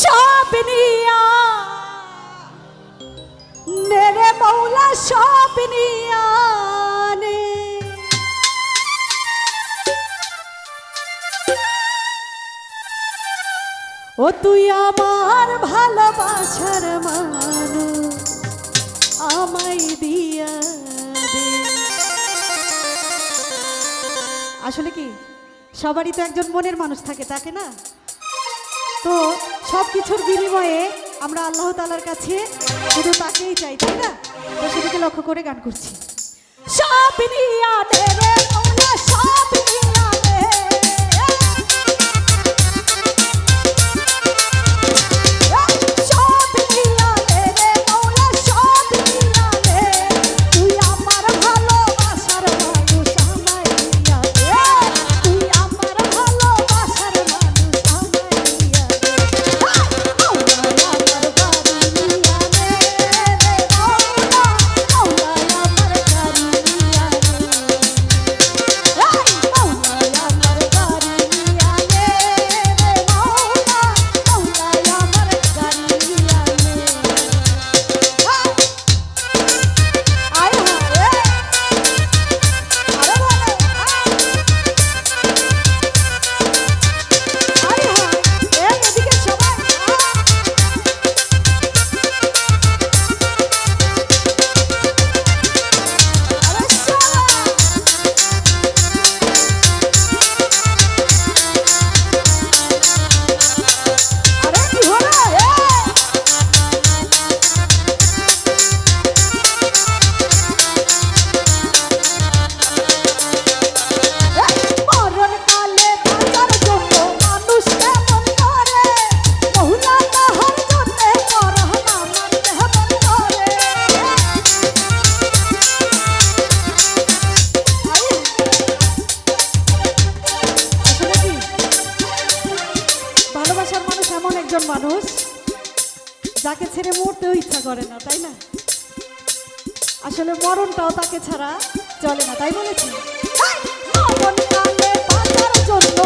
সব নিয়া। নেরে মৌলা সব নিয়া ও তুই আমার ভালোবাসার মানুষ, আমায় দিয়া আসলে কি? সবারই তো একজন মনের মানুষ থাকে, তাকে না? তো সব কিছুর বিনিময়ে আমরা আল্লাহ তালার কাছে শুধু তাকেই চাই, তাই না? তো সেটাকে লক্ষ্য করে গান করছি। সব নিয়ে সব একজন মানুষ যাকে ছেড়ে মরতেও ইচ্ছা করে না, তাই না? আসলে মরণটাও তাকে ছাড়া চলে না, তাই বলেছি? জন্য